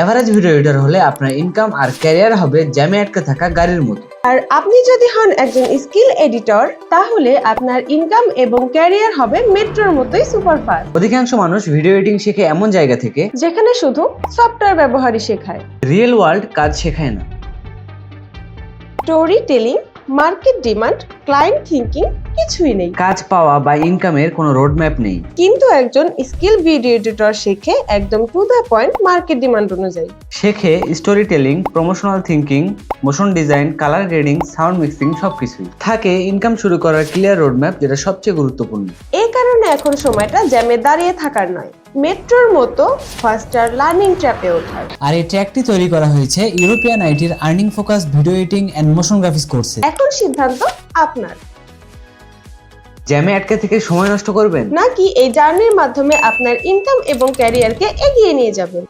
Average video editor হলে আপনার income আর career হবে জ্যামে আটকে থাকা গাড়ির মতো। আর আপনি যদি হন একজন স্কিল এডিটর তাহলে আপনার ইনকাম এবং ক্যারিয়ার হবে মেট্রোর মতোই সুপারফাস্ট অধিকাংশ মানুষ ভিডিও এডিটিং শেখে এমন জায়গা থেকে যেখানে শুধু সফটওয়্যার ব্যবহারই শেখায়। রিয়েল ওয়ার্ল্ড কাজ শেখায় না। Story telling market demand client thinking কিছুই নেই। কাজ পাওয়া বা ইনকামের কোনো রোড ম্যাপ নেই। কিন্তু একজন স্কিল ভিডিও এডিটর শেখে একদম to the point market demand অনুযায়ী। শেখে story telling promotional thinking motion design colour grading sound mixing সবকিছুই। থাকে ইনকাম শুরু করার ক্লিয়ার রোড ম্যাপ যেটা সবচেয়ে গুরুত্বপূর্ণ। এই কারণে এখন সময়টা জ্যামে দাঁড়িয়ে থাকার নয়। মেট্রোর মতো ফাস্টার লার্নিং ট্র্যাপে ওঠার। আর এই ট্র্যাকটি তৈরি করা হয়েছে European আইটির earning focus video editing and motion graphics কোর্সে এখন সিদ্ধান্ত আপনার। জ্যামে আটকে থেকে সময় নষ্ট করবেন? নাকি এই জার্নির মাধ্যমে আপনার ইনকাম এবং ক্যারিয়ারকে এগিয়ে নিয়ে যাবেন?